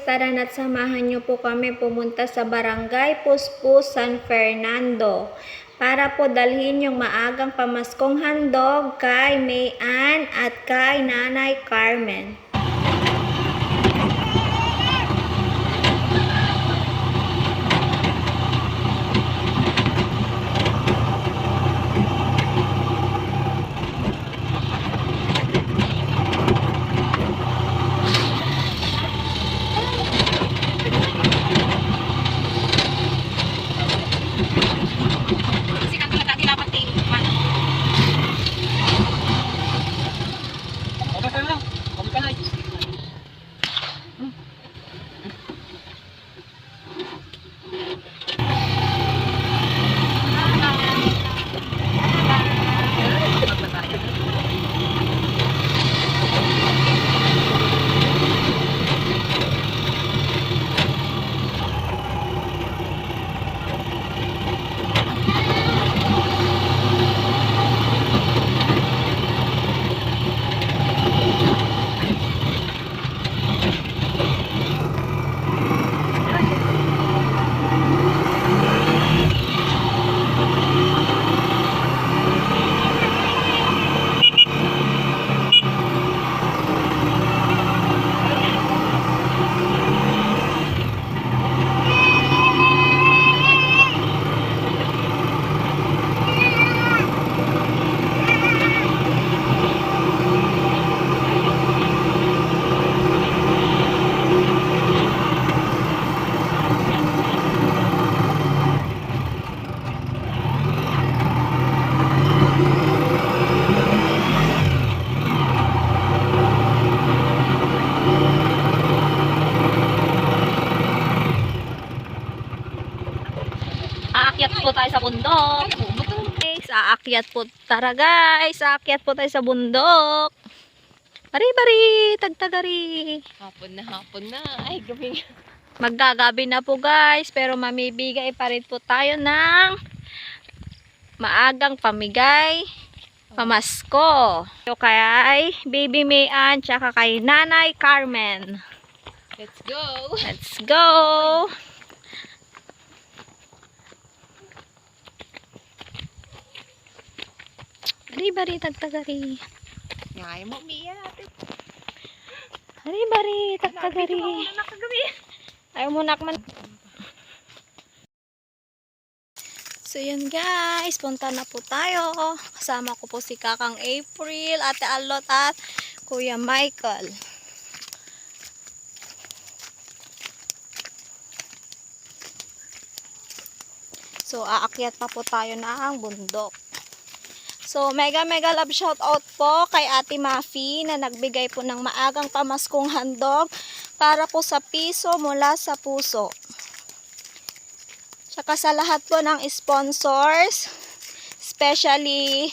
tara na't samahan niyo po kami pumunta sa Barangay Puspus, San Fernando para po dalhin yung maagang pamaskong handog kay Mayan at kay Nanay Carmen. Aakyat po tayo sa bundok. Guys, aakyat po. Tara guys, aakyat po tayo sa bundok. Bari-bari, tagtagari. Hapon na, hapon na. Ay, gabi. Maggagabi na po guys, pero mamibigay pa rin po tayo ng maagang pamigay pamasko. So kay Baby Mayan, tsaka kay Nanay Carmen. Let's go. Let's go! Bari-bari, tagtagari. Ngay mo, Mia. Bari-bari, tagtagari. Nakagabi. Ayaw mo nakman. So yun guys, punta na po tayo. Kasama ko po si Kakang April, Ate Alot at Kuya Michael. So aakyat pa po tayo ng bundok. So mega mega love shout out po kay Ate Mafi na nagbigay po ng maagang pamaskong handog para po sa piso mula sa puso. Tsaka sa lahat po ng sponsors, especially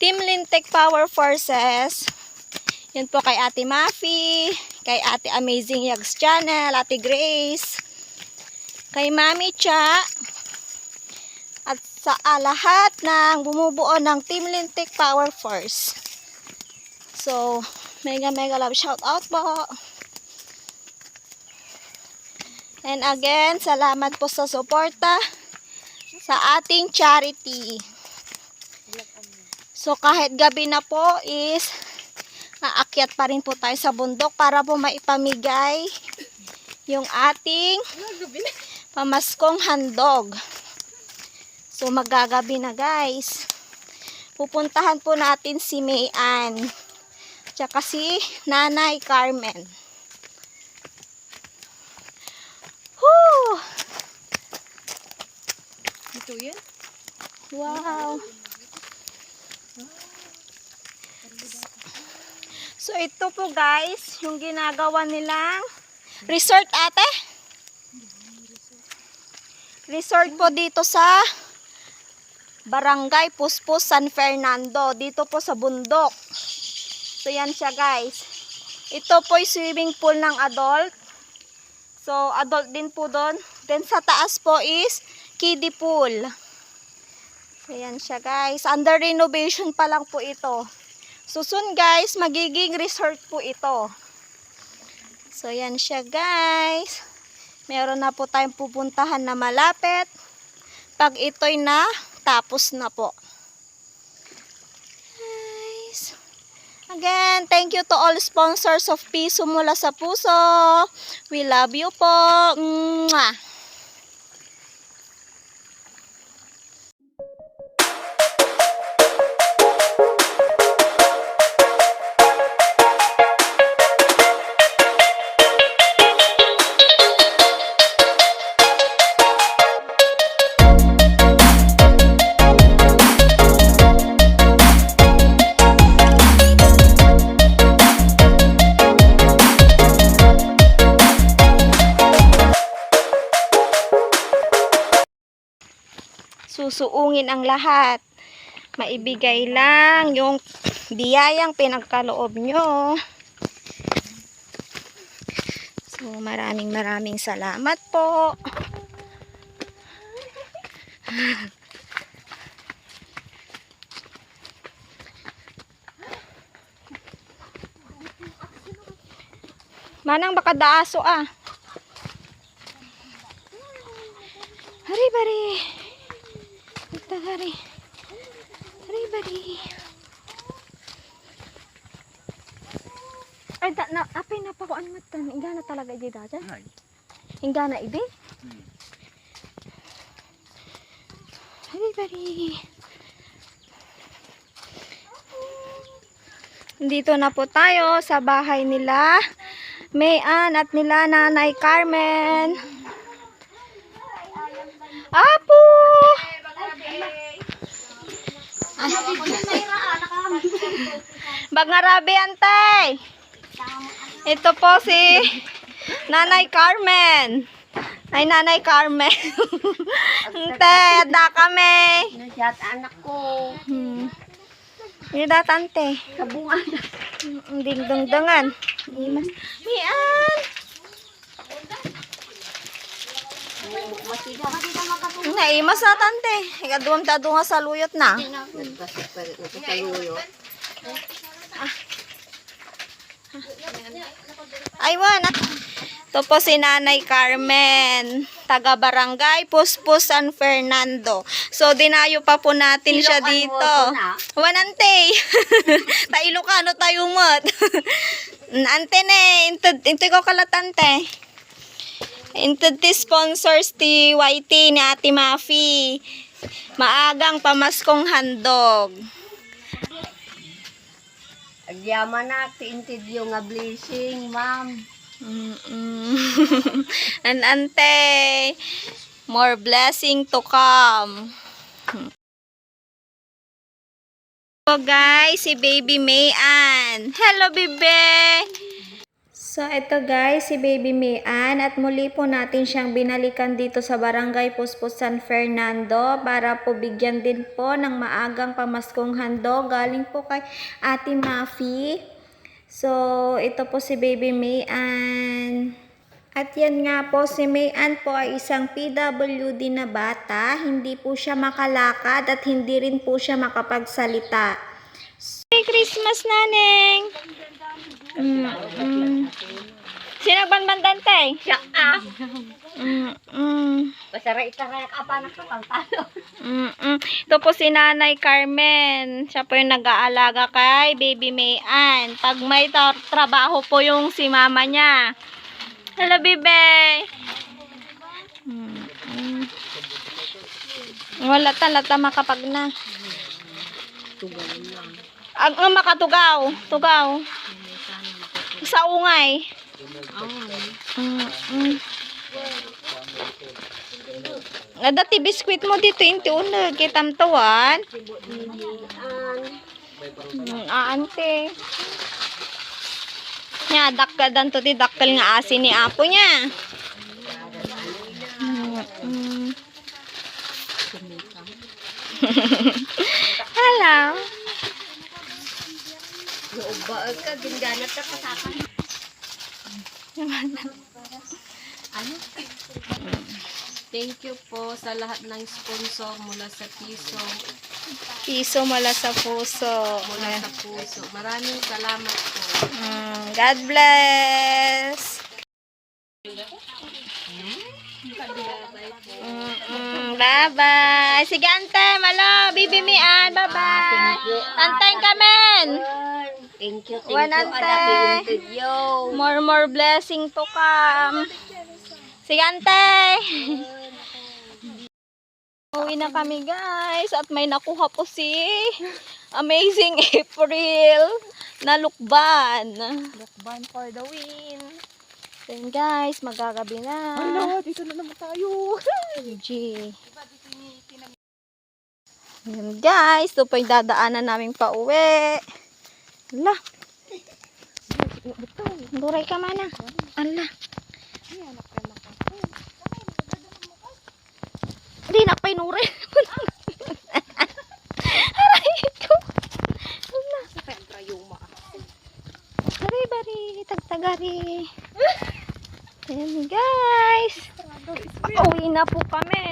Team Lintec Power Forces, yun po kay Ate Mafi, kay Ate Amazing Yags Channel, Ate Grace, kay Mami Cha, sa ah, lahat ng bumubuo ng Team Lintec Power Force. So, mega mega love shout out po. And again, salamat po sa suporta sa ating charity. So kahit gabi na po is aakyat pa rin po tayo sa bundok para po maipamigay yung ating pamaskong handog. So magagabi na guys. Pupuntahan po natin si Mayan. Tsaka si Nanay Carmen. Whew! Ito yan? Wow. So ito po guys, yung ginagawa nilang resort ate. Resort po dito sa Barangay Puspos San Fernando. Dito po sa bundok. So yan siya guys. Ito po yung swimming pool ng adult. So adult din po doon. Then sa taas po is kiddie pool. Ayan siya guys. Under renovation pa lang po ito. So soon guys, magiging resort po ito. So, yan siya guys. Meron na po tayong pupuntahan na malapit. Pag ito'y na, tapos na po. Guys. Again, thank you to all sponsors of Piso mula sa puso. We love you po. Mwah! Susuungin ang lahat. Maibigay lang yung biyayang pinagkaloob nyo. So, maraming maraming salamat po. Manang baka daaso ah. Hari bari. Hari. Hari bari. Ay, da, na, apay na pa ko ano matan. Ingga na talaga di dada. Ingga na ibi. Hari bari. Dito na po tayo sa bahay nila. Mayan at nila Nanay Carmen. Apo! Bagarabe antay. Ito po si Nanay Carmen. Ay, Nanay Carmen. Ante, da kami. Nasyat anak ko. Hmm. Ini datante. Kabungan. Ding dong dangan. Mian. Naimas na tante. Ikaduwam dado nga sa luyot na. Nagpasayuyo. Aywan. At ito po si Nanay Carmen. Taga Barangay Puspus San Fernando. So, dinayo pa po natin siya dito. ito na. Wanante. Ta Ilocano tayo mat. Ante ne. Into ko kalatante. Into the sponsors ti YT ni Ate Mafi. Maagang pamaskong handog. Agyaman na, tiintid yung nga blessing, ma'am. And ante, more blessing to come. So guys, si Baby Mayan. Hello, bebe! So, ito guys, si Baby Mayan at muli po natin siyang binalikan dito sa Barangay Puspos San Fernando para po bigyan din po ng maagang pamaskong handog galing po kay Ate Mafi. So, ito po si Baby Mayan. At yan nga po, si Mayan po ay isang PWD na bata. Hindi po siya makalakad at hindi rin po siya makapagsalita. Merry Christmas, Naneng! Mm, mm. Sino banbandante? Siya, ah. Mm, mm. Pasara itarak apa na ko, talo. Mm-mm. Ito po si Nanay Carmen. Siya po yung nag-aalaga kay Baby Mayan. Pag may tra- trabaho po yung si mama niya. Hello, bebe! Mm-mm. Wala talata makapag na. Ang, ang makatugaw. Tugaw. Sa ungay. Mm-mm. Nga dati biskwit mo dito inti unag kitam tawan. Mm, aante. Nya dakka dan to ti dakkal nga asin ni apo niya. Mm, Yung baag ka, ginganat ka, pasakan. ano? Thank you po sa lahat ng sponsor mula sa Piso. Piso mula sa puso. Mula sa puso. Maraming salamat po. Mm, God bless. Mm, bye-bye. Sige, Ante. Malo, bibimian. Bye-bye. Antayin kamen. Bye. Thank you, thank One you. ante. More, more blessing to come. Sige, ante. Uwi na kami, guys. At may nakuha po si Amazing April na lukban. Lukban for the win. Then, guys, magagabi na. Hello, dito na naman tayo. G. Ayan guys, ito po yung dadaanan namin pa uwi. Ala. Duray ka mana. Ala. Hindi na pa inuri. Aray ko. Ala. Siyempre, yung maa. Bari, bari. Tagtagari. Ayan guys. Uwi na po kami.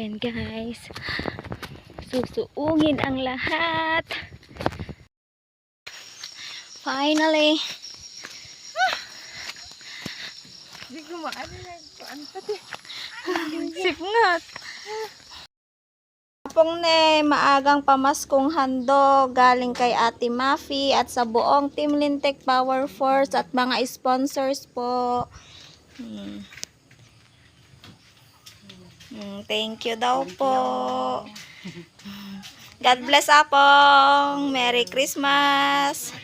Yan guys. Susuungin ang lahat. Finally. Hindi ko? Sipngat. Pong ne, maagang pamaskong handog galing kay Ate Mafi at sa buong Team Lintec Power Force at mga sponsors po. Hmm. Hmm, thank you daw po. God bless apong. Merry Christmas.